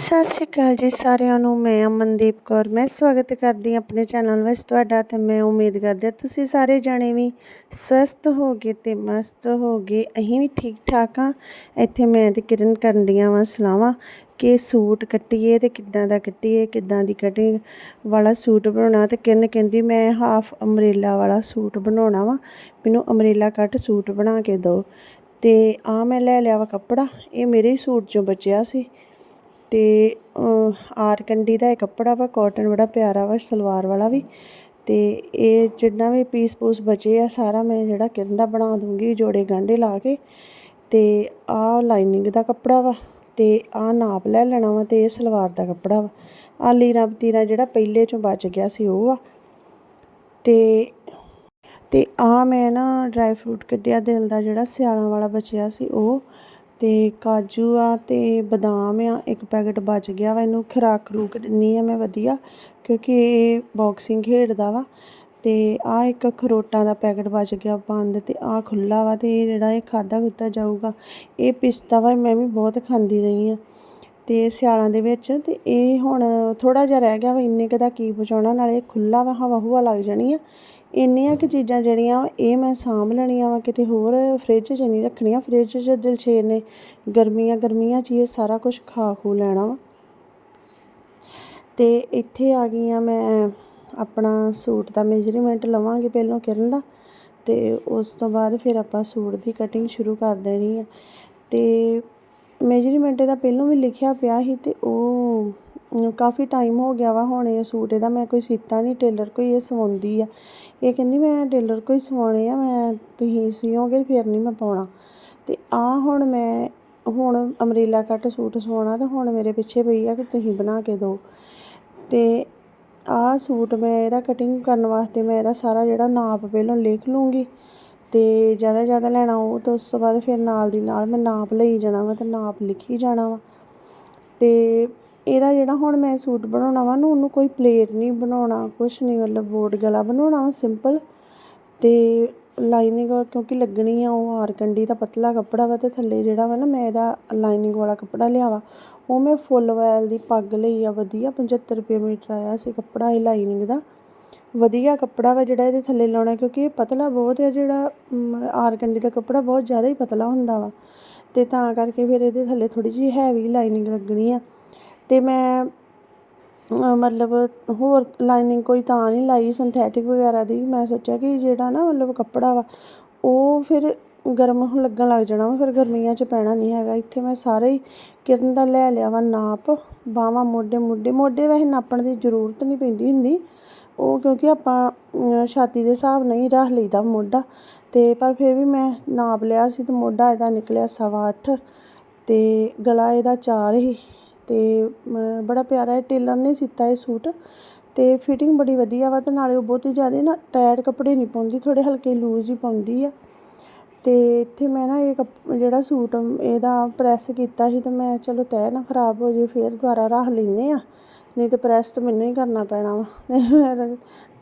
ਸਤਿ ਸ਼੍ਰੀ ਅਕਾਲ ਜੀ ਸਾਰਿਆਂ ਨੂੰ, ਮੈਂ ਅਮਨਦੀਪ ਕੌਰ। ਮੈਂ ਸਵਾਗਤ ਕਰਦੀ ਹਾਂ ਆਪਣੇ ਚੈਨਲ ਵਿੱਚ ਤੁਹਾਡਾ ਤੇ ਮੈਂ ਉਮੀਦ ਕਰਦੀ ਹਾਂ ਤੁਸੀਂ ਸਾਰੇ ਜਾਣੇ ਵੀ ਸਵਸਥ ਹੋਗੇ ਤੇ ਮਸਤ ਹੋਗੇ ਅਸੀਂ ਵੀ ਠੀਕ ਠਾਕ ਆ ਇੱਥੇ ਮੈਂ ਤੇ ਕਿਰਨ ਕਰਨ ਦੀਆਂ ਵਾਂ ਸਲਾਹਾਂ ਕਿ ਸੂਟ ਕੱਟੀਏ ਤੇ ਕਿੱਦਾਂ ਦਾ ਕੱਟੀਏ, ਕਿੱਦਾਂ ਦੀ ਕਟਿੰਗ ਵਾਲਾ ਸੂਟ ਬਣਾਉਣਾ। ਤੇ ਕਿਰਨ ਕਹਿੰਦੀ, ਮੈਂ ਹਾਫ ਅਮਰੇਲਾ ਵਾਲਾ ਸੂਟ ਬਣਾਉਣਾ ਵਾ। ਮੈਨੂੰ ਅਮਰੇਲਾ ਕੱਟ ਸੂਟ ਬਣਾ ਕੇ ਦਿਓ। ਤੇ ਆ ਮੈਂ ਲੈ ਲਿਆ ਵਾ ਕੱਪੜਾ। ਇਹ ਮੇਰੇ ਸੂਟ ਚੋਂ ਬਚਿਆ ਸੀ। ਤੇ ਆਰ ਕੰਡੀ ਦਾ ਇਹ ਕੱਪੜਾ ਵਾ ਕਾਟਨ ਬੜਾ ਪਿਆਰਾ ਵਾ, ਸਲਵਾਰ ਵਾਲਾ ਵੀ। ਤੇ ਇਹ ਜਿੰਨਾ ਵੀ ਪੀਸ ਪੂਸ ਬਚੇ ਆ, ਸਾਰਾ ਮੈਂ ਜਿਹੜਾ ਕਿਰਨ ਦਾ ਬਣਾ ਦੂੰਗੀ, ਜੋੜੇ ਗਾਂਢੇ ਲਾ ਕੇ। ਤੇ ਆਹ ਲਾਈਨਿੰਗ ਦਾ ਕੱਪੜਾ ਵਾ, ਤੇ ਆਹ ਨਾਪ ਲੈ ਲੈਣਾ ਵਾ, ਤੇ ਇਹ ਸਲਵਾਰ ਦਾ ਕੱਪੜਾ ਵਾ। ਆਹ ਲੀਰਾ ਪਤੀਰਾ ਜਿਹੜਾ ਪਹਿਲੇ ਚੋਂ ਬਚ ਗਿਆ ਸੀ, ਉਹ ਆ। ਤੇ ਤੇ ਆ ਮੈਂ ਨਾ ਡਰਾਈ ਫਰੂਟ ਕੱਢਿਆ, ਦਿਲ ਦਾ ਜਿਹੜਾ ਸਿਆਲਾਂ ਵਾਲਾ ਬਚਿਆ ਸੀ, ਉਹ ਅਤੇ ਕਾਜੂ ਆ ਅਤੇ ਬਦਾਮ ਆ, ਇੱਕ ਪੈਕਟ ਬਚ ਗਿਆ ਵਾ ਇਹਨੂੰ, ਖੁਰਾਕ ਖਰੂਕ ਦਿੰਦੀ ਹਾਂ ਮੈਂ ਵਧੀਆ, ਕਿਉਂਕਿ ਇਹ ਬੋਕਸਿੰਗ ਖੇਡਦਾ ਵਾ। ਅਤੇ ਆਹ ਇੱਕ ਖਰੋਟਾਂ ਦਾ ਪੈਕਟ ਬਚ ਗਿਆ ਬੰਦ ਅਤੇ ਆਹ ਖੁੱਲ੍ਹਾ ਵਾ ਅਤੇ ਇਹ ਜਿਹੜਾ ਇਹ ਖਾਧਾ ਖੁੱਧਾ ਜਾਊਗਾ, ਇਹ ਪਿਸਤਾ ਵਾ, ਮੈਂ ਵੀ ਬਹੁਤ ਖਾਂਦੀ ਰਹੀ ਹਾਂ ਅਤੇ ਸਿਆਲਾਂ ਦੇ ਵਿੱਚ ਅਤੇ ਇਹ ਹੁਣ ਥੋੜ੍ਹਾ ਜਿਹਾ ਰਹਿ ਗਿਆ ਵਾ, ਇੰਨੇ ਕੁ ਦਾ ਕੀ ਬਚਾਉਣਾ ਨਾਲੇ ਖੁੱਲ੍ਹਾ ਵਾ ਹਵਾ ਹੁਵਾ ਲੱਗ ਜਾਣੀ ਆ। ਇੰਨੀਆਂ ਕੁ ਚੀਜ਼ਾਂ ਜਿਹੜੀਆਂ ਵਾ, ਇਹ ਮੈਂ ਸਾਂਭ ਲੈਣੀਆਂ ਵਾ, ਕਿਤੇ ਹੋਰ ਫ੍ਰਿਜ 'ਚ ਨਹੀਂ ਰੱਖਣੀਆਂ। ਫ੍ਰਿਜ 'ਚ ਦਿਲਸ਼ੇਰ ਨੇ, ਗਰਮੀਆਂ ਗਰਮੀਆਂ 'ਚ ਹੀ ਇਹ ਸਾਰਾ ਕੁਝ ਖਾ ਖੂ ਲੈਣਾ ਵਾ। ਤੇ ਇੱਥੇ ਆ ਗਈ ਆ ਮੈਂ, ਆਪਣਾ ਸੂਟ ਦਾ ਮੇਜਰਮੈਂਟ ਲਵਾਂਗੇ ਪਹਿਲਾਂ ਕਿਰਨ ਦਾ, ਤੇ ਉਸ ਤੋਂ ਬਾਅਦ ਫਿਰ ਆਪਾਂ ਸੂਟ ਦੀ ਕਟਿੰਗ ਸ਼ੁਰੂ ਕਰ ਦੇਣੀ ਆ। ਤੇ ਮੇਜਰਮੈਂਟ ਇਹਦਾ ਪਹਿਲਾਂ ਵੀ ਲਿਖਿਆ ਪਿਆ ਸੀ ਤੇ ਉਹ ਕਾਫੀ ਟਾਈਮ ਹੋ ਗਿਆ ਵਾ ਹੁਣ ਇਹ ਸੂਟ, ਇਹਦਾ ਮੈਂ ਕੋਈ ਸੀਤਾ ਨਹੀਂ ਟੇਲਰ ਕੋਈ ਇਹ ਸਵਾਉਂਦੀ ਆ। ਇਹ ਕਹਿੰਦੀ ਮੈਂ ਟੇਲਰ ਕੋਈ ਸਵਾਉਣੇ ਆ, ਮੈਂ ਤੁਸੀਂ ਸੀਓਗੇ ਫਿਰ ਨਹੀਂ ਮੈਂ ਪਾਉਣਾ। ਤੇ ਆ ਹੁਣ ਮੈਂ, ਹੁਣ ਅਮਰੀਲਾ ਕੱਟ ਸੂਟ ਸਵਾਉਣਾ ਤੇ ਹੁਣ ਮੇਰੇ ਪਿੱਛੇ ਪਈ ਆ ਕਿ ਤੁਸੀਂ ਬਣਾ ਕੇ ਦਿਓ। ਤੇ ਆਹ ਸੂਟ ਮੈਂ ਇਹਦਾ ਕਟਿੰਗ ਕਰਨ ਵਾਸਤੇ ਮੈਂ ਇਹਦਾ ਸਾਰਾ ਜਿਹੜਾ ਨਾਪ ਪਹਿਲਾਂ ਲਿਖ ਲੂੰਗੀ ਤੇ ਜ਼ਿਆਦਾ ਜ਼ਿਆਦਾ ਲੈਣਾ ਉਹ ਤੇ ਉਸ ਤੋਂ ਬਾਅਦ ਫਿਰ ਨਾਲ ਦੀ ਨਾਲ ਮੈਂ ਨਾਪ ਲਈ ਜਾਣਾ ਵਾ ਤੇ ਨਾਪ ਲਿਖੀ ਜਾਣਾ ਵਾ। ਤੇ ਇਹਦਾ ਜਿਹੜਾ ਹੁਣ ਮੈਂ ਸੂਟ ਬਣਾਉਣਾ ਵਾ ਨਾ ਉਹਨੂੰ ਕੋਈ ਪਲੇਟ ਨਹੀਂ ਬਣਾਉਣਾ ਕੁਛ ਨਹੀਂ ਮਤਲਬ ਬੋਰਡ ਗਲਾ ਬਣਾਉਣਾ ਵਾ ਸਿੰਪਲ ਤੇ ਲਾਈਨਿੰਗ ਕਿਉਂਕਿ ਲੱਗਣੀ ਆ ਉਹ ਆਰ ਕੰਡੀ ਦਾ ਪਤਲਾ ਕੱਪੜਾ ਵਾ ਤੇ ਥੱਲੇ ਜਿਹੜਾ ਵਾ ਨਾ ਮੈਂ ਇਹਦਾ ਲਾਈਨਿੰਗ ਵਾਲਾ ਕੱਪੜਾ ਲਿਆ ਵਾ ਉਹ ਮੈਂ ਫੁੱਲ ਵੈਲ ਦੀ ਪੱਗ ਲਈ ਆ ਵਧੀਆ 75 ਰੁਪਏ ਮੀਟਰ ਆਇਆ ਸੀ ਕੱਪੜਾ ਇਹ ਲਾਈਨਿੰਗ ਦਾ। ਵਧੀਆ ਕੱਪੜਾ ਵਾ ਜਿਹੜਾ ਇਹਦੇ ਥੱਲੇ ਲਾਉਣਾ ਕਿਉਂਕਿ ਇਹ ਪਤਲਾ ਬਹੁਤ ਹੈ ਜਿਹੜਾ ਮ, ਆਰ ਕੰਡੀ ਦਾ ਕੱਪੜਾ ਬਹੁਤ ਜ਼ਿਆਦਾ ਹੀ ਪਤਲਾ ਹੁੰਦਾ ਵਾ। ਤੇ ਤਾਂ ਕਰਕੇ ਫਿਰ ਇਹਦੇ ਥੱਲੇ ਥੋੜੀ ਜਿਹੀ ਹੈਵੀ ਲਾਈਨਿੰਗ ਲੱਗਣੀ ਆ। ਤੇ ਮੈਂ ਮਤਲਬ ਹੋਰ ਲਾਈਨਿੰਗ ਕੋਈ ਤਾਂ ਨਹੀਂ ਲਾਈ ਸਿੰਥੈਟਿਕ ਵਗੈਰਾ ਦੀ। ਮੈਂ ਸੋਚਿਆ ਕਿ ਜਿਹੜਾ ਨਾ ਮਤਲਬ ਕੱਪੜਾ ਵਾ, ਉਹ ਫਿਰ ਗਰਮ ਹੋਣ ਲੱਗਣ ਲੱਗ ਜਾਣਾ ਵਾ, ਫਿਰ ਗਰਮੀਆਂ 'ਚ ਪੈਣਾ ਨਹੀਂ ਹੈਗਾ। ਇੱਥੇ ਮੈਂ ਸਾਰੇ ਹੀ ਕਿਰਨ ਦਾ ਲੈ ਲਿਆ ਵਾ ਨਾਪ ਬਾਹਾਂ ਮੋਢੇ ਮੋਢੇ। ਮੋਢੇ ਵੈਸੇ ਨਾਪਣ ਦੀ ਜ਼ਰੂਰਤ ਨਹੀਂ ਪੈਂਦੀ ਹੁੰਦੀ। ਉਹ ਕਿਉਂਕਿ ਆਪਾਂ ਛਾਤੀ ਦੇ ਹਿਸਾਬ ਨਾਲ ਹੀ ਰੱਖ ਲਈਦਾ ਮੋਢਾ। ਤੇ ਪਰ ਫਿਰ ਵੀ ਮੈਂ ਨਾਪ ਲਿਆ ਸੀ ਤੇ ਮੋਢਾ ਇਹਦਾ ਨਿਕਲਿਆ ਸਵਾ ਅੱਠ ਤੇ ਗਲਾ ਇਹਦਾ ਚਾਰ ਹੀ। ਅਤੇ ਮ- ਬੜਾ ਪਿਆਰਾ ਹੈ ਟੇਲਰ ਨੇ ਸੀਤਾ ਇਹ ਸੂਟ। ਅਤੇ ਫਿਟਿੰਗ ਬੜੀ ਵਧੀਆ ਵਾ ਅਤੇ ਨਾਲੇ ਉਹ ਬਹੁਤੀ ਜ਼ਿਆਦਾ ਨਾ ਟਾਇਟ ਕੱਪੜੇ ਨਹੀਂ ਪਾਉਂਦੀ, ਥੋੜ੍ਹੇ ਹਲਕੇ ਲੂਜ਼ ਹੀ ਪਾਉਂਦੀ ਆ। ਅਤੇ ਇੱਥੇ ਮੈਂ ਨਾ ਇਹ ਕੱਪ- ਜਿਹੜਾ ਸੂਟ ਇਹਦਾ ਪ੍ਰੈਸ ਕੀਤਾ ਸੀ ਤਾਂ ਮੈਂ ਚਲੋ ਤੈਅ ਨਾ ਖਰਾਬ ਹੋ ਜੇ ਫਿਰ ਦੁਬਾਰਾ ਰੱਖ ਲੈਂਦੇ ਆ। ਨਹੀਂ ਤਾਂ ਪ੍ਰੈਸ ਤਾਂ ਮੈਨੂੰ ਹੀ ਕਰਨਾ ਪੈਣਾ ਵਾ।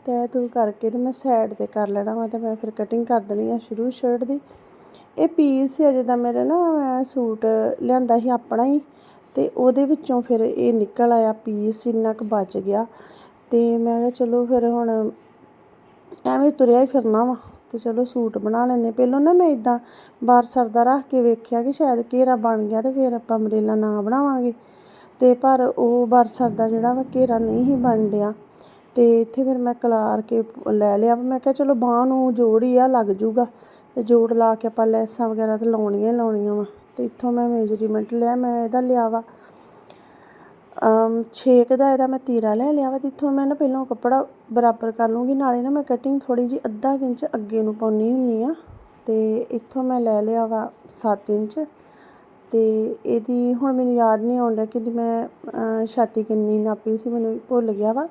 ਤੈਅ ਤੂੰ ਕਰਕੇ ਤੇ ਮੈਂ ਸਾਈਡ ਤੇ ਕਰ ਲੈਣਾ ਵਾ ਤੇ ਮੈਂ ਫਿਰ ਕਟਿੰਗ ਕਰ ਦੇਣੀ ਆ ਸ਼ੁਰੂ ਸ਼ਰਟ ਦੀ। ਇਹ ਪੀਸ ਸੀ ਅਜੇ ਮੇਰੇ ਨਾ ਮੈਂ ਸੂਟ ਲਿਆਂਦਾ ਸੀ ਆਪਣਾ ਹੀ। ਤੇ ਉਹਦੇ ਵਿੱਚੋਂ ਫਿਰ ਇਹ ਨਿਕਲ ਆਇਆ ਪੀਸ ਇੰਨਾ ਕੁ ਬਚ ਗਿਆ। ਤੇ ਮੈਂ ਕਿਹਾ ਚਲੋ ਫਿਰ ਹੁਣ ਐਵੇਂ ਤੁਰਿਆ ਹੀ ਫਿਰਨਾ ਵਾ, ਤੇ ਚਲੋ ਸੂਟ ਬਣਾ ਲੈਨੇ ਪਹਿਲਾਂ ਨਾ ਮੈਂ ਇਦਾਂ ਬਾਰ ਸਰਦਾ ਰੱਖ ਕੇ ਵੇਖਿਆ ਕਿ ਸ਼ਾਇਦ ਘੇਰਾ ਬਣ ਗਿਆ ਤੇ ਫਿਰ ਆਪਾਂ ਅਮਰੇਲਾ ਨਾ ਬਣਾਵਾਂਗੇ। ਤੇ ਪਰ ਉਹ ਬਾਰ ਦਾ ਜਿਹੜਾ ਵਾ ਘੇਰਾ ਨਹੀਂ ਹੀ ਬਣ ਡਿਆ ਤੇ ਇੱਥੇ ਫਿਰ ਮੈਂ ਕਲਾਰ ਕੇ ਲੈ ਲਿਆ ਮੈਂ ਕਿਹਾ ਚਲੋ ਬਾਂਹ ਨੂੰ ਜੋੜ ਹੀ ਆ, ਲੱਗ ਜੂਗਾ। ਤੇ ਜੋੜ ਲਾ ਕੇ ਆਪਾਂ ਲੈਸਾਂ ਵਗੈਰਾ ਤੇ ਲਾਉਣੀਆਂ ਹੀ ਲਾਉਣੀਆਂ ਵਾ। ਤੇ ਇੱਥੋਂ ਮੈਂ ਮੇਜਰਮੈਂਟ ਲਿਆ, ਮੈਂ ਇਹਦਾ ਲਿਆ ਵਾ। ਅਮ ਛੇਕ ਦਾ ਇਹਦਾ ਮੈਂ ਤੀਰਾ ਲੈ ਲਿਆ ਵਾ ਤੇ ਇੱਥੋਂ ਮੈਂ ਨਾ ਪਹਿਲਾਂ ਕੱਪੜਾ ਬਰਾਬਰ ਕਰ ਲੂੰਗੀ, ਨਾਲੇ ਨਾ ਮੈਂ ਕਟਿੰਗ ਥੋੜੀ ਜੀ ਅੱਧਾ ਕੁ ਇੰਚ ਅੱਗੇ ਨੂੰ ਪਾਉਣੀ ਹੁੰਨੀ ਆ। ਤੇ ਇੱਥੋਂ ਮੈਂ ਲੈ ਲਿਆ ਵਾ 7 ਇੰਚ। ਤੇ ਇਹਦੀ ਹੁਣ ਮੈਨੂੰ ਯਾਦ ਨਹੀਂ ਆਉਂਦਾ ਕਿ ਮੈਂ ਛਾਤੀ ਕਿੰਨੀ ਨਾਪੀ ਸੀ, ਮੈਨੂੰ ਭੁੱਲ ਗਿਆ ਵਾ।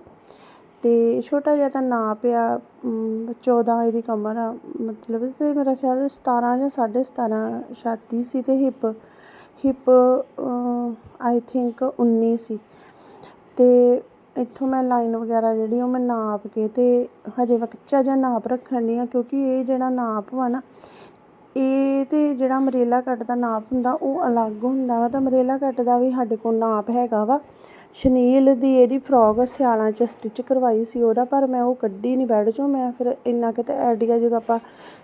ਅਤੇ ਛੋਟਾ ਜਿਹਾ ਤਾਂ ਨਾਪ ਆ ਚੌਦਾਂ 14 ਇਹਦੀ ਕਮਰ ਆ, ਮਤਲਬ ਅਤੇ ਮੇਰਾ ਖਿਆਲ 17 ਜਾਂ 17.5 ਛਾਤੀ ਸੀ ਅਤੇ ਹਿੱਪ ਹਿੱਪ ਆਈ ਥਿੰਕ 19 ਸੀ। ਅਤੇ ਇੱਥੋਂ ਮੈਂ ਲਾਈਨ ਵਗੈਰਾ ਜਿਹੜੀ ਉਹ ਮੈਂ ਨਾਪ ਕੇ ਅਤੇ ਹਜੇ ਮੈਂ ਕੱਚਾ ਜਿਹਾ ਨਾਪ ਰੱਖਣ ਡਈ ਆ ਕਿਉਂਕਿ ਇਹ ਜਿਹੜਾ ਨਾਪ ਵਾ ਨਾ, ਇਹ ਤੇ ਜਿਹੜਾ ਅਮਰੇਲਾ ਕੱਟ ਦਾ ਨਾਪ ਹੁੰਦਾ ਉਹ ਅਲੱਗ ਹੁੰਦਾ ਵਾ, ਤਾਂ ਅਮਰੇਲਾ ਕੱਟ ਦਾ ਵੀ ਸਾਡੇ ਕੋਲ ਨਾਪ ਹੈਗਾ ਵਾ। ਸ਼ਨੀਲ ਦੀ ਇਹਦੀ ਫਰੋਕ ਸਿਆਲਾਂ 'ਚ ਸਟਿਚ ਕਰਵਾਈ ਸੀ ਉਹਦਾ, ਪਰ ਮੈਂ ਉਹ ਕੱਢੀ ਨਹੀਂ ਬੈਡ 'ਚੋਂ। ਮੈਂ ਫਿਰ ਇੰਨਾ ਕਿਤੇ ਆਈਡੀਆ ਜਦੋਂ ਆਪਾਂ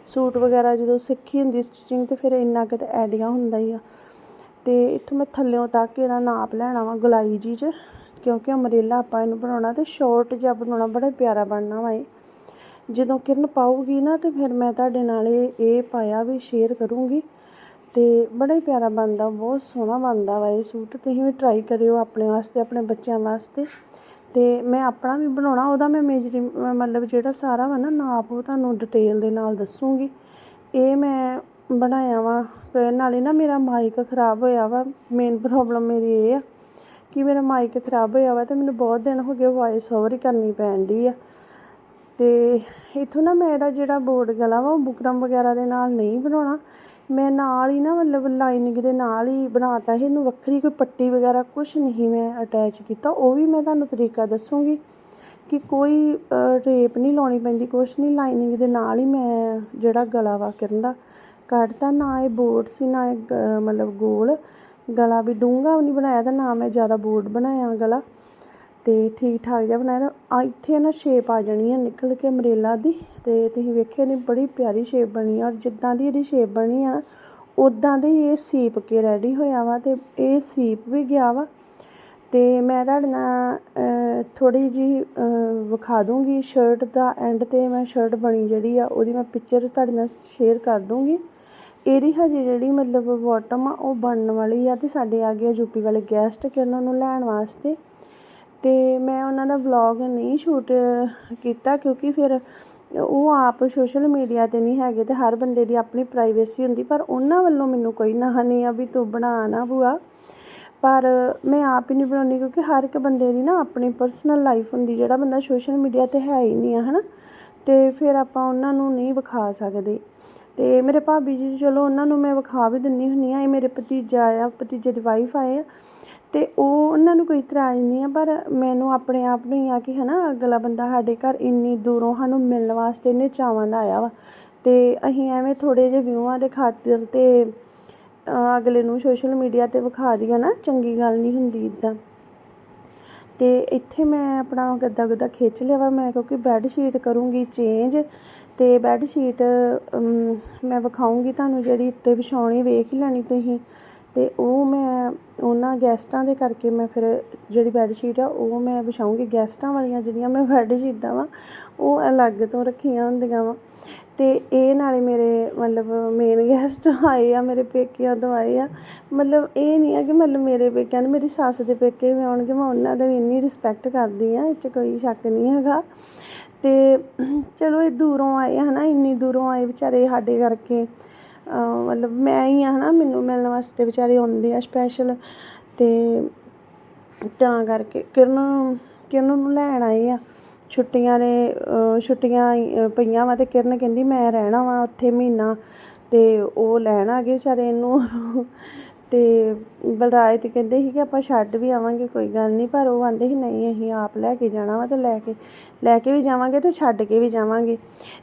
ਸੂਟ ਵਗੈਰਾ ਜਦੋਂ ਸਿੱਖੀ ਹੁੰਦੀ ਸਟਿਚਿੰਗ ਤੇ ਫਿਰ ਇੰਨਾ ਕਿਤੇ ਆਈਡੀਆ ਹੁੰਦਾ ਹੀ ਆ। ਤੇ ਇੱਥੋਂ ਮੈਂ ਥੱਲਿਓਂ ਤੱਕ ਇਹਦਾ ਨਾਪ ਲੈਣਾ ਵਾ ਗਲਾਈ ਜੀ 'ਚ, ਕਿਉਂਕਿ ਅਮਰੇਲਾ ਆਪਾਂ ਇਹਨੂੰ ਬਣਾਉਣਾ ਤੇ ਸ਼ਾਰਟ ਜਿਹਾ ਬਣਾਉਣਾ, ਬੜਾ ਪਿਆਰਾ ਬਣਨਾ ਵਾ ਇਹ। ਜਦੋਂ ਕਿਰਨ ਪਾਊਗੀ ਨਾ, ਤੇ ਫਿਰ ਮੈਂ ਤੁਹਾਡੇ ਨਾਲ ਇਹ ਇਹ ਪਾਇਆ ਵੀ ਸ਼ੇਅਰ ਕਰੂੰਗੀ। ਅਤੇ ਬੜਾ ਹੀ ਪਿਆਰਾ ਬਣਦਾ, ਬਹੁਤ ਸੋਹਣਾ ਬਣਦਾ ਵਾ ਇਹ ਸੂਟ। ਤੁਸੀਂ ਵੀ ਟਰਾਈ ਕਰਿਓ ਆਪਣੇ ਵਾਸਤੇ, ਆਪਣੇ ਬੱਚਿਆਂ ਵਾਸਤੇ। ਅਤੇ ਮੈਂ ਆਪਣਾ ਵੀ ਬਣਾਉਣਾ, ਉਹਦਾ ਮੈਂ ਮੇਜਰੀ, ਮਤਲਬ ਜਿਹੜਾ ਸਾਰਾ ਵਾ ਨਾ ਨਾਪ ਉਹ ਤੁਹਾਨੂੰ ਡਿਟੇਲ ਦੇ ਨਾਲ ਦੱਸੂੰਗੀ। ਇਹ ਮੈਂ ਬਣਾਇਆ ਵਾ, ਤੇ ਨਾਲੇ ਨਾ ਮੇਰਾ ਮਾਈਕ ਖਰਾਬ ਹੋਇਆ ਵਾ ਮੇਨ ਪ੍ਰੋਬਲਮ ਮੇਰੀ ਇਹ ਆ ਕਿ ਮੇਰਾ ਮਾਈਕ ਖਰਾਬ ਹੋਇਆ ਵਾ ਤੇ ਮੈਨੂੰ ਬਹੁਤ ਦਿਨ ਹੋ ਗਏ ਵਾਇਸ ਓਵਰ ਹੀ ਕਰਨੀ ਪੈਣ ਡਈ ਆ। ਤੇ ਇਥੋਂ ਨਾ ਮੈਂ ਇਹਦਾ ਜਿਹੜਾ ਬੋਰਡ ਗਲਾ ਵਾ, ਉਹ ਬੁਕਰਮ ਵਗੈਰਾ ਦੇ ਨਾਲ ਨਹੀਂ ਬਣਾਉਣਾ। ਮੈਂ ਨਾਲ ਹੀ ਨਾ, ਮਤਲਬ ਲਾਈਨਿੰਗ ਦੇ ਨਾਲ ਹੀ ਬਣਾਤਾ ਸੀ। ਇਹਨੂੰ ਵੱਖਰੀ ਕੋਈ ਪੱਟੀ ਵਗੈਰਾ ਕੁਝ ਨਹੀਂ ਮੈਂ ਅਟੈਚ ਕੀਤਾ। ਉਹ ਵੀ ਮੈਂ ਤੁਹਾਨੂੰ ਤਰੀਕਾ ਦੱਸੂਗੀ ਕਿ ਕੋਈ ਰੇਪ ਨਹੀਂ ਲਾਉਣੀ ਪੈਂਦੀ, ਕੁਛ ਨਹੀਂ। ਲਾਈਨਿੰਗ ਦੇ ਨਾਲ ਹੀ ਮੈਂ ਜਿਹੜਾ ਗਲਾ ਵਾ ਕਿਰਨ ਦਾ ਕੱਢਤਾ। ਨਾ ਇਹ ਬੋਰਡ ਸੀ, ਨਾ ਇਹ ਗ- ਮਤਲਬ ਗੋਲ। ਗਲਾ ਵੀ ਡੂੰਘਾ ਨਹੀਂ ਬਣਾਇਆ ਤਾਂ ਨਾ ਮੈਂ ਜ਼ਿਆਦਾ ਬੋਰਡ ਬਣਾਇਆ ਗਲਾ। ਤੇ ਠੀਕ ਠਾਕ ਜਿਹਾ ਬਣਾਇਆ ਆ ਇੱਥੇ ਨਾ ਸ਼ੇਪ ਆ ਜਾਣੀ ਆ, ਨਿਕਲ ਕੇ ਮਰੇਲਾ ਦੀ, ਤੇ ਤੁਸੀਂ ਵੇਖਿਆ ਨਹੀਂ ਬੜੀ ਪਿਆਰੀ ਸ਼ੇਪ ਬਣੀ ਆ, ਔਰ ਜਿੱਦਾਂ ਦੀ ਇਹਦੀ ਸ਼ੇਪ ਬਣੀ ਆ ਉਦਾਂ ਦੇ ਹੀ ਇਹ ਸੀਪ ਕੇ ਰੈਡੀ ਹੋਇਆ ਵਾ, ਤੇ ਇਹ ਸੀਪ ਵੀ ਗਿਆ ਵਾ। ਤੇ ਮੈਂ ਤੁਹਾਡੇ ਨਾਲ ਥੋੜੀ ਜੀ ਵਿਖਾ ਦੂੰਗੀ ਸ਼ਰਟ ਦਾ ਐਂਡ ਤੇ ਮੈਂ ਸ਼ਰਟ ਬਣੀ ਜਿਹੜੀ ਆ, ਉਹਦੀ ਮੈਂ ਪਿਕਚਰ ਤੁਹਾਡੇ ਨਾਲ ਸ਼ੇਅਰ ਕਰ ਦੂੰਗੀ। ਇਹਦੀ ਹਜੇ ਜਿਹੜੀ ਮਤਲਬ ਬਾਟਮ ਆ, ਉਹ ਬਣਨ ਵਾਲੀ ਆ, ਤੇ ਸਾਡੇ ਆ ਗਏ ਯੂਪੀ ਵਾਲੇ ਗੈਸਟ ਕਿ ਉਹਨਾਂ ਨੂੰ ਲੈਣ ਵਾਸਤੇ। ਅਤੇ ਮੈਂ ਉਹਨਾਂ ਦਾ ਵਲੋਗ ਨਹੀਂ ਸ਼ੂਟ ਕੀਤਾ ਕਿਉਂਕਿ ਫਿਰ ਉਹ ਆਪ ਸੋਸ਼ਲ ਮੀਡੀਆ ਤੇ ਨਹੀਂ ਹੈਗੇ ਅਤੇ ਹਰ ਬੰਦੇ ਦੀ ਆਪਣੀ ਪ੍ਰਾਈਵੇਸੀ ਹੁੰਦੀ, ਪਰ ਉਹਨਾਂ ਵੱਲੋਂ ਮੈਨੂੰ ਕੋਈ ਨਾ ਨਹੀਂ ਆ ਵੀ ਤੂੰ ਬਣਾ ਨਾ ਭੂਆ। ਪਰ ਮੈਂ ਆਪ ਹੀ ਨਹੀਂ ਬਣਾਉਂਦੀ ਕਿਉਂਕਿ ਹਰ ਇੱਕ ਬੰਦੇ ਦੀ ਨਾ ਆਪਣੀ ਪਰਸਨਲ ਲਾਈਫ ਹੁੰਦੀ, ਜਿਹੜਾ ਬੰਦਾ ਸੋਸ਼ਲ ਮੀਡੀਆ ਤੇ ਹੈ ਹੀ ਨਹੀਂ ਆ, ਹਨਾ? ਅਤੇ ਫਿਰ ਆਪਾਂ ਉਹਨਾਂ ਨੂੰ ਨਹੀਂ ਵਿਖਾ ਸਕਦੇ। ਅਤੇ ਮੇਰੇ ਭਾਬੀ ਜੀ, ਚਲੋ ਉਹਨਾਂ ਨੂੰ ਮੈਂ ਵਿਖਾ ਵੀ ਦਿੰਨੀ ਹੁੰਨੀ ਆ ਇਹ ਮੇਰੇ ਭਤੀਜਾ ਆ, ਭਤੀਜੇ ਦੀ ਵਾਈਫ ਆਏ ਆ। ਅਤੇ ਉਹ ਉਹਨਾਂ ਨੂੰ ਕੋਈ ਇਤਰਾਜ਼ ਨਹੀਂ ਆ, ਪਰ ਮੈਨੂੰ ਆਪਣੇ ਆਪ ਨੂੰ ਹੀ ਆ ਕਿ ਹੈ ਨਾ ਅਗਲਾ ਬੰਦਾ ਸਾਡੇ ਘਰ ਇੰਨੀ ਦੂਰੋਂ ਸਾਨੂੰ ਮਿਲਣ ਵਾਸਤੇ ਇਹਨੇ ਚਾਵਾਂ ਨਾਲ ਆਇਆ ਵਾ। ਅਤੇ ਅਸੀਂ ਐਵੇਂ ਥੋੜ੍ਹੇ ਜਿਹੇ ਵਿਊਆਂ ਦੇ ਖਾਤਰ ਤੇ ਅਗਲੇ ਨੂੰ ਸੋਸ਼ਲ ਮੀਡੀਆ ਤੇ ਵਿਖਾ ਦਈਏ ਨਾ, ਚੰਗੀ ਗੱਲ ਨਹੀਂ ਹੁੰਦੀ ਇੱਦਾਂ ਅਤੇ ਇੱਥੇ ਮੈਂ ਆਪਣਾ ਗੱਦਾ ਗੁੱਦਾ ਖਿੱਚ ਲਿਆ ਵਾ, ਮੈਂ ਕਿਉਂਕਿ ਬੈੱਡ ਸ਼ੀਟ ਕਰੂੰਗੀ ਚੇਂਜ ਅਤੇ ਬੈੱਡ ਸ਼ੀਟ ਮੈਂ ਵਿਖਾਉਂਗੀ ਤੁਹਾਨੂੰ ਜਿਹੜੀ ਉੱਤੇ ਵਿਛਾਉਣੀ, ਵੇਖ ਹੀ ਲੈਣੀ ਤੁਸੀਂ। ਅਤੇ ਉਹ ਮੈਂ ਉਹਨਾਂ ਗੈਸਟਾਂ ਦੇ ਕਰਕੇ ਮੈਂ ਫਿਰ ਜਿਹੜੀ ਬੈੱਡ ਸ਼ੀਟ ਆ, ਉਹ ਮੈਂ ਵਿਛਾਉਂਗੀ ਗੈਸਟਾਂ ਵਾਲੀਆਂ ਜਿਹੜੀਆਂ ਮੈਂ ਬੈੱਡ ਸ਼ੀਟਾਂ ਵਾ, ਉਹ ਅਲੱਗ ਤੋਂ ਰੱਖੀਆਂ ਹੁੰਦੀਆਂ ਵਾ। ਅਤੇ ਇਹ ਨਾਲੇ ਮੇਰੇ ਮਤਲਬ ਮੇਨ ਗੈਸਟ ਆਏ ਆ, ਮੇਰੇ ਪੇਕਿਆਂ ਤੋਂ ਆਏ ਆ। ਮਤਲਬ ਇਹ ਨਹੀਂ ਆ ਕਿ ਮਤਲਬ ਮੇਰੇ ਪੇਕਿਆਂ ਨੇ, ਮੇਰੀ ਸੱਸ ਦੇ ਪੇਕੇ ਵੀ ਆਉਣਗੇ, ਮੈਂ ਉਹਨਾਂ ਦਾ ਵੀ ਇੰਨੀ ਰਿਸਪੈਕਟ ਕਰਦੀ ਆ, ਇਹ 'ਚ ਕੋਈ ਸ਼ੱਕ ਨਹੀਂ ਹੈਗਾ। ਅਤੇ ਚਲੋ ਇਹ ਦੂਰੋਂ ਆਏ ਆ ਹਨਾ, ਇੰਨੀ ਦੂਰੋਂ ਆਏ ਵਿਚਾਰੇ ਸਾਡੇ ਕਰਕੇ। ਮਤਲਬ ਮੈਂ ਹੀ ਆ ਹਨਾ, ਮੈਨੂੰ ਮਿਲਣ ਵਾਸਤੇ ਵਿਚਾਰੇ ਆਉਂਦੇ ਆ ਸਪੈਸ਼ਲ ਤੇ ਤਾਂ ਕਰਕੇ ਕਿਰਨ ਕਿਰਨ ਨੂੰ ਲੈਣ ਆਏ ਆ। ਛੁੱਟੀਆਂ ਨੇ ਛੁੱਟੀਆਂ ਪਈਆਂ ਵਾ ਤੇ ਕਿਰਨ ਕਹਿੰਦੀ ਮੈਂ ਰਹਿਣਾ ਵਾ ਉੱਥੇ ਮਹੀਨਾ ਤੇ ਉਹ ਲੈਣ ਆ ਗਏ ਵਿਚਾਰੇ ਇਹਨੂੰ। ਤੇ ਬਲਰਾਜ ਤੇ ਕਹਿੰਦੇ ਸੀ ਕਿ ਆਪਾਂ ਛੱਡ ਵੀ ਆਵਾਂਗੇ, ਕੋਈ ਗੱਲ ਨਹੀਂ ਪਰ ਉਹ ਆਂਦੇ ਸੀ, ਨਹੀਂ, ਅਸੀਂ ਆਪ ਲੈ ਕੇ ਜਾਣਾ ਵਾ ਤੇ ਲੈ ਕੇ ਲੈ ਕੇ ਵੀ ਜਾਵਾਂਗੇ ਤੇ ਛੱਡ ਕੇ ਵੀ ਜਾਵਾਂਗੇ।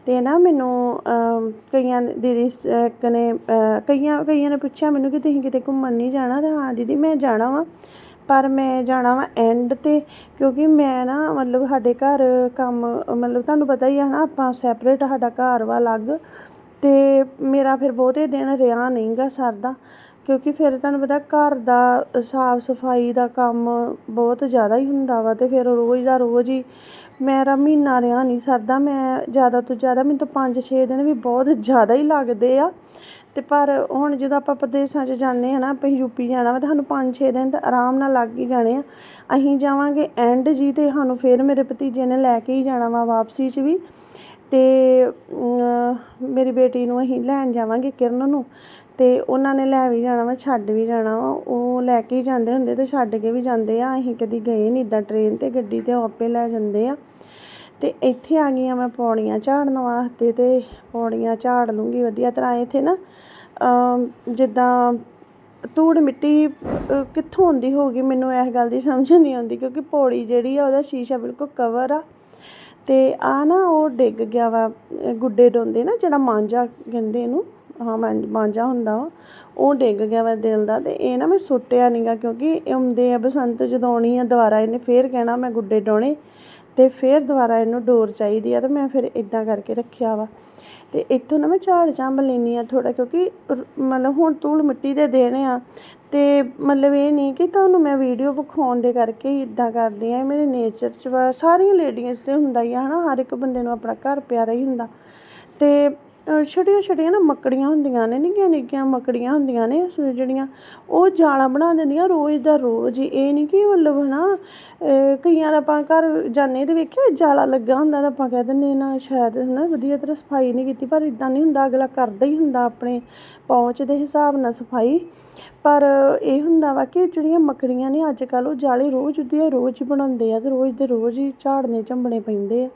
ਤੇ ਨਾ ਮੈਨੂੰ ਕਈਆਂ ਦੀਦੀ ਸ- ਨੇ ਕਈਆਂ ਕਈਆਂ ਨੇ ਪੁੱਛਿਆ ਮੈਨੂੰ ਕਿ ਤੁਸੀਂ ਕਿਤੇ ਘੁੰਮਣ ਨਹੀਂ ਜਾਣਾ? ਤੇ ਹਾਂ ਦੀਦੀ, ਮੈਂ ਜਾਣਾ ਵਾ। ਪਰ ਮੈਂ ਜਾਣਾ ਵਾ ਐਂਡ ਤੇ, ਕਿਉਂਕਿ ਮੈਂ ਨਾ ਮਤਲਬ ਸਾਡੇ ਘਰ ਕੰਮ, ਮਤਲਬ ਤੁਹਾਨੂੰ ਪਤਾ ਹੀ ਆ ਨਾ ਆਪਾਂ ਸੈਪਰੇਟ ਸਾਡਾ ਘਰ ਵਾ ਅਲੱਗ। ਤੇ ਮੇਰਾ ਫਿਰ ਬਹੁਤੇ ਦਿਨ ਰਿਹਾ ਨਹੀਂਗਾ ਸਰਦਾ। ਕਿਉਂਕਿ ਫਿਰ ਤੁਹਾਨੂੰ ਪਤਾ ਘਰ ਦਾ ਸਾਫ਼ ਸਫ਼ਾਈ ਦਾ ਕੰਮ ਬਹੁਤ ਜ਼ਿਆਦਾ ਹੀ ਹੁੰਦਾ ਵਾ ਅਤੇ ਫਿਰ ਰੋਜ਼ ਦਾ ਰੋਜ਼ ਹੀ ਮੇਰਾ ਮਹੀਨਾ ਰਿਹਾ ਨਹੀਂ ਸਰਦਾ। ਮੈਂ ਜ਼ਿਆਦਾ ਤੋਂ ਜ਼ਿਆਦਾ ਮੈਨੂੰ ਤਾਂ 5-6 ਦਿਨ ਵੀ ਬਹੁਤ ਜ਼ਿਆਦਾ ਹੀ ਲੱਗਦੇ ਆ। ਅਤੇ ਪਰ ਹੁਣ ਜਦੋਂ ਆਪਾਂ ਪ੍ਰਦੇਸ਼ਾਂ 'ਚ ਜਾਂਦੇ ਹਾਂ ਨਾ, ਆਪਾਂ ਯੂਪੀ ਜਾਣਾ ਵਾ ਤਾਂ ਸਾਨੂੰ 5-6 ਦਿਨ ਤਾਂ ਆਰਾਮ ਨਾਲ ਲੱਗ ਹੀ ਜਾਣੇ ਆ। ਅਸੀਂ ਜਾਵਾਂਗੇ ਐਂਡ ਜੀ ਅਤੇ ਸਾਨੂੰ ਫਿਰ ਮੇਰੇ ਭਤੀਜੇ ਨੇ ਲੈ ਕੇ ਹੀ ਜਾਣਾ ਵਾ ਵਾਪਸੀ 'ਚ ਵੀ। ਅਤੇ ਮੇਰੀ ਬੇਟੀ ਨੂੰ ਅਸੀਂ ਲੈਣ ਜਾਵਾਂਗੇ ਕਿਰਨ ਨੂੰ ਅਤੇ ਉਹਨਾਂ ਨੇ ਲੈ ਵੀ ਜਾਣਾ ਵਾ, ਛੱਡ ਵੀ ਜਾਣਾ ਵਾ। ਉਹ ਲੈ ਕੇ ਹੀ ਜਾਂਦੇ ਹੁੰਦੇ ਅਤੇ ਛੱਡ ਕੇ ਵੀ ਜਾਂਦੇ ਆ। ਅਸੀਂ ਕਦੀ ਗਏ ਨਹੀਂ ਇੱਦਾਂ ਟ੍ਰੇਨ ਤੇ, ਗੱਡੀ ਤੇ ਉਹ ਆਪੇ ਲੈ ਜਾਂਦੇ ਆ। ਅਤੇ ਇੱਥੇ ਆ ਗਈਆਂ ਮੈਂ ਪੌੜੀਆਂ ਝਾੜਨ ਵਾਸਤੇ ਅਤੇ ਪੌੜੀਆਂ ਝਾੜ ਲੂੰਗੀ ਵਧੀਆ ਤਰ੍ਹਾਂ। ਇੱਥੇ ਨਾ ਜਿੱਦਾਂ ਧੂੜ ਮਿੱਟੀ ਕਿੱਥੋਂ ਆਉਂਦੀ ਹੋਊਗੀ ਮੈਨੂੰ ਇਸ ਗੱਲ ਦੀ ਸਮਝ ਨਹੀਂ ਆਉਂਦੀ ਕਿਉਂਕਿ ਪੌੜੀ ਜਿਹੜੀ ਆ ਉਹਦਾ ਸ਼ੀਸ਼ਾ ਬਿਲਕੁਲ ਕਵਰ ਆ। ਤੇ ਆ ਨਾ ਉਹ ਡਿੱਗ ਗਿਆ ਵਾ ਗੁੱਡੇ ਡੋਂਦੇ ਨਾ, ਜਿਹੜਾ ਮਾਂਜਾ ਕਹਿੰਦੇ ਇਹਨੂੰ, ਹਾਂ, ਮਾਂ- ਮਾਂਜਾ ਹੁੰਦਾ ਵਾ, ਉਹ ਡਿੱਗ ਗਿਆ ਵਾ ਦਿਲ ਦਾ ਤੇ ਇਹ ਨਾ ਮੈਂ ਸੁੱਟਿਆ ਨਹੀਂਗਾ ਕਿਉਂਕਿ ਇਹ ਆਉਂਦੇ ਆ ਬਸੰਤ ਜਦੋਂ ਆਉਣੀ ਆ ਦੁਬਾਰਾ ਇਹਨੇ ਫੇਰ ਕਹਿਣਾ ਮੈਂ ਗੁੱਡੇ ਡੋਣੇ ਤੇ ਫੇਰ ਦੁਬਾਰਾ ਇਹਨੂੰ ਡੋਰ ਚਾਹੀਦੀ ਆ ਤੇ ਮੈਂ ਫਿਰ ਇਦਾਂ ਕਰਕੇ ਰੱਖਿਆ ਵਾ। ਤੇ ਇੱਥੋਂ ਨਾ ਮੈਂ ਝਾੜ ਝੰਬ ਲੈਂਦੀ ਆ ਥੋੜਾ ਕਿਉਂਕਿ ਰ- ਮਤਲਬ ਹੁਣ ਧੂਲ ਮਿੱਟੀ ਦੇ ਦੇਣੇ ਆ। ਤੇ ਮਤਲਬ ਇਹ ਨਹੀਂ ਕਿ ਤੁਹਾਨੂੰ ਮੈਂ ਵੀਡੀਓ ਵਿਖਾਉਣ ਦੇ ਕਰਕੇ ਹੀ ਇਦਾਂ ਕਰਦੀ ਆ ਇਹ ਮੇਰੇ ਨੇਚਰ 'ਚ ਸਾਰੀਆਂ ਲੇਡੀਜ਼ ਤੇ ਹੁੰਦਾ ਹੀ ਆ, ਹਨਾ, ਹਰ ਇੱਕ ਬੰਦੇ ਨੂੰ ਆਪਣਾ ਘਰ ਪਿਆਰਾ ਹੀ ਹੁੰਦਾ। ਤੇ ਛੋਟੀਆਂ ਛੋਟੀਆਂ ਨਾ ਮੱਕੜੀਆਂ ਹੁੰਦੀਆਂ ਨੇ ਨਿੱਕੀਆਂ ਨਿੱਕੀਆਂ ਮੱਕੜੀਆਂ ਹੁੰਦੀਆਂ ਨੇ ਜਿਹੜੀਆਂ ਉਹ ਜਾਲਾਂ ਬਣਾ ਦਿੰਦੀਆਂ ਰੋਜ਼ ਦਾ ਰੋਜ਼। ਹੀ ਇਹ ਨਹੀਂ ਕਿ ਮਤਲਬ ਹਨਾ, ਅਹ ਕਈਆਂ ਦਾ ਆਪਾਂ ਘਰ ਜਾਂਦੇ ਤੇ ਵੇਖਿਆ ਜਾਲਾ ਲੱਗਾ ਹੁੰਦਾ ਤਾਂ ਆਪਾਂ ਕਹਿ ਦਿੰਦੇ ਨਾ ਸ਼ਾਇਦ ਹਨਾ ਵਧੀਆ ਤਰ੍ਹਾਂ ਸਫ਼ਾਈ ਨਹੀਂ ਕੀਤੀ, ਪਰ ਇਦਾਂ ਨਹੀਂ ਹੁੰਦਾ, ਅਗਲਾ ਕਰਦਾ ਹੀ ਹੁੰਦਾ ਆਪਣੇ ਪਹੁੰਚ ਦੇ ਹਿਸਾਬ ਨਾਲ ਸਫ਼ਾਈ। ਪਰ ਇਹ ਹੁੰਦਾ ਵਾ ਕਿ ਜਿਹੜੀਆਂ ਮੱਕੜੀਆਂ ਨੇ ਅੱਜ ਕੱਲ ਉਹ ਜਾਲੇ ਰੋਜ਼ ਦੇ ਰੋਜ਼ ਹੀ ਬਣਾਉਂਦੇ ਆ ਤੇ ਰੋਜ਼ ਦੇ ਰੋਜ਼ ਹੀ ਝਾੜਨੇ, ਝੰਬਣੇ ਪੈਂਦੇ ਆ।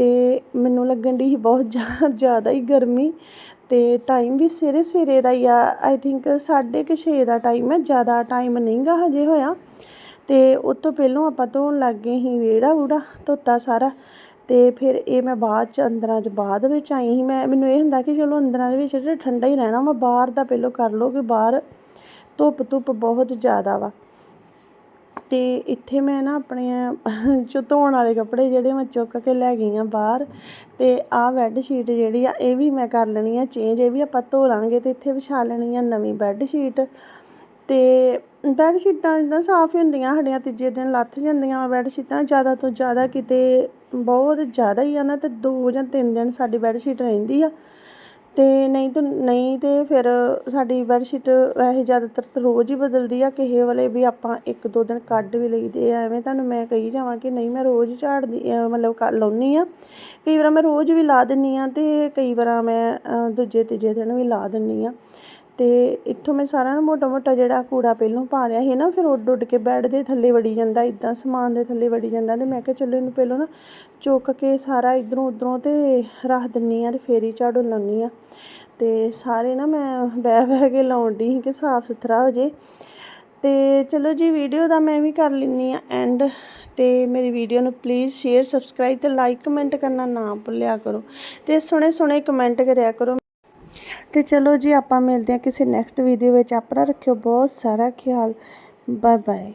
ਅਤੇ ਮੈਨੂੰ ਲੱਗਣ ਡਈ ਸੀ ਬਹੁਤ ਜ਼ਿਆ- ਜ਼ਿਆਦਾ ਹੀ ਗਰਮੀ ਅਤੇ ਟਾਈਮ ਵੀ ਸਵੇਰੇ ਸਵੇਰੇ ਦਾ ਹੀ ਆ। ਆਈ ਥਿੰਕ 6:30 ਦਾ ਟਾਈਮ ਹੈ, ਜ਼ਿਆਦਾ ਟਾਈਮ ਨਹੀਂ ਗਾ ਹਜੇ ਹੋਇਆ। ਅਤੇ ਉਸ ਤੋਂ ਪਹਿਲਾਂ ਆਪਾਂ ਧੋਣ ਲੱਗ ਗਏ ਸੀ, ਵਿਹੜਾ ਵੂੜਾ ਧੋਤਾ ਸਾਰਾ। ਅਤੇ ਫਿਰ ਇਹ ਮੈਂ ਬਾਅਦ ਚ, ਅੰਦਰਾਂ ਚ, ਬਾਅਦ ਵਿੱਚ ਆਈ ਸੀ। ਮੈਂ, ਮੈਨੂੰ ਇਹ ਹੁੰਦਾ ਕਿ ਚਲੋ ਅੰਦਰਾਂ ਦੇ ਵਿੱਚ ਜਿਹੜਾ ਠੰਡਾ ਹੀ ਰਹਿਣਾ ਵਾ, ਬਾਹਰ ਦਾ ਪਹਿਲਾਂ ਕਰ ਲਓ ਕਿ ਬਾਹਰ ਧੁੱਪ ਧੁੱਪ ਬਹੁਤ ਜ਼ਿਆਦਾ ਵਾ। ਅਤੇ ਇੱਥੇ ਮੈਂ ਨਾ ਆਪਣੇ, ਜੋ ਧੋਣ ਵਾਲੇ ਕੱਪੜੇ ਜਿਹੜੇ ਮੈਂ ਚੁੱਕ ਕੇ ਲੈ ਗਈ ਹਾਂ ਬਾਹਰ ਅਤੇ ਆਹ ਬੈੱਡ ਸ਼ੀਟ ਜਿਹੜੀ ਆ, ਇਹ ਵੀ ਮੈਂ ਕਰ ਲੈਣੀ ਆ ਚੇਂਜ ਇਹ ਵੀ ਆਪਾਂ ਧੋ ਲਾਂਗੇ ਅਤੇ ਇੱਥੇ ਵਿਛਾ ਲੈਣੀ ਆ ਨਵੀਂ ਬੈੱਡ ਸ਼ੀਟ ਤੇ ਬੈੱਡ ਸ਼ੀਟਾਂ ਜਿੱਦਾਂ ਸਾਫ਼ ਹੀ ਹੁੰਦੀਆਂ, ਸਾਡੀਆਂ ਤੀਜੇ ਦਿਨ ਲੱਥ ਜਾਂਦੀਆਂ ਬੈੱਡ ਸ਼ੀਟਾਂ ਜ਼ਿਆਦਾ ਤੋਂ ਜ਼ਿਆਦਾ ਕਿਤੇ ਬਹੁਤ ਜ਼ਿਆਦਾ ਹੀ ਆ ਨਾ ਅਤੇ ਦੋ ਜਾਂ ਤਿੰਨ ਦਿਨ ਸਾਡੀ ਬੈੱਡ ਸ਼ੀਟ ਰਹਿੰਦੀ ਆ। ਅਤੇ ਨਹੀਂ ਤਾਂ ਨਹੀਂ ਤਾਂ ਫਿਰ ਸਾਡੀ ਬੈੱਡਸ਼ੀਟ ਵੈਸੇ ਜ਼ਿਆਦਾਤਰ ਤਾਂ ਰੋਜ਼ ਹੀ ਬਦਲਦੀ ਆ, ਕਿਸੇ ਵੇਲੇ ਵੀ ਆਪਾਂ ਇੱਕ ਦੋ ਦਿਨ ਕੱਢ ਵੀ ਲਈਦੇ ਆ। ਐਵੇਂ ਤੁਹਾਨੂੰ ਮੈਂ ਕਹੀ ਜਾਵਾਂ ਕਿ ਨਹੀਂ, ਮੈਂ ਰੋਜ਼ ਝਾੜਦੀ ਮਤਲਬ ਕਰ ਲਾਉਂਦੀ ਆ। ਕਈ ਵਾਰ ਮੈਂ ਰੋਜ਼ ਵੀ ਲਾ ਦਿੰਦੀ ਹਾਂ ਅਤੇ ਕਈ ਵਾਰ ਮੈਂ ਦੂਜੇ ਤੀਜੇ ਦਿਨ ਵੀ ਲਾ ਦਿੰਦੀ ਹਾਂ ਤੇ ਇੱਥੋਂ ਮੈਂ ਸਾਰਾ ਨਾ ਮੋਟਾ ਮੋਟਾ ਜਿਹੜਾ ਕੂੜਾ ਪਹਿਲੋਂ ਪਾ ਲਿਆ ਸੀ ਨਾ, ਫਿਰ ਉੱਡ ਉੱਡ ਕੇ ਬੈੱਡ ਦੇ ਥੱਲੇ ਵੜੀ ਜਾਂਦਾ ਇਦਾਂ ਸਮਾਨ ਦੇ ਥੱਲੇ ਵੜੀ ਜਾਂਦਾ ਤੇ ਮੈਂ ਕਿਹਾ ਚਲੋ ਇਹਨੂੰ ਪਹਿਲਾਂ ਨਾ ਚੁੱਕ ਕੇ ਸਾਰਾ ਇਧਰੋਂ ਉਧਰੋਂ ਤੇ ਰੱਖ ਦਿੰਨੀ ਆ ਤੇ ਫੇਰ ਹੀ ਝਾੜੂ ਲਾਉਂਦੀ ਆ। ਤੇ ਸਾਰੇ ਨਾ ਮੈਂ ਬਹਿ ਬਹਿ ਕੇ ਲਾਉਣ ਦੀ ਸੀ ਕਿ ਸਾਫ਼ ਸੁਥਰਾ ਹੋ ਜੇ। ਤੇ ਚਲੋ ਜੀ, ਵੀਡੀਓ ਦਾ ਮੈਂ ਵੀ ਕਰ ਲੈਂਦੀ ਆ ਐਂਡ ਤੇ ਮੇਰੀ ਵੀਡੀਓ ਨੂੰ ਪਲੀਜ਼ ਸ਼ੇਅਰ, ਸਬਸਕ੍ਰਾਈਬ ਤੇ ਲਾਈਕ ਕਮੈਂਟ ਕਰਨਾ ਨਾ ਭੁੱਲਿਆ ਕਰੋ। ਤੇ ਸੋਹਣੇ ਸੋਹਣੇ ਕਮੈਂਟ ਕਰਿਆ ਕਰੋ। ਤੇ ਚਲੋ ਜੀ, ਆਪਾਂ ਮਿਲਦੇ ਹਾਂ ਕਿਸੇ ਨੈਕਸਟ ਵੀਡੀਓ ਵਿੱਚ। ਆਪਣਾ ਰੱਖਿਓ ਬਹੁਤ ਸਾਰਾ ਖਿਆਲ। Bye bye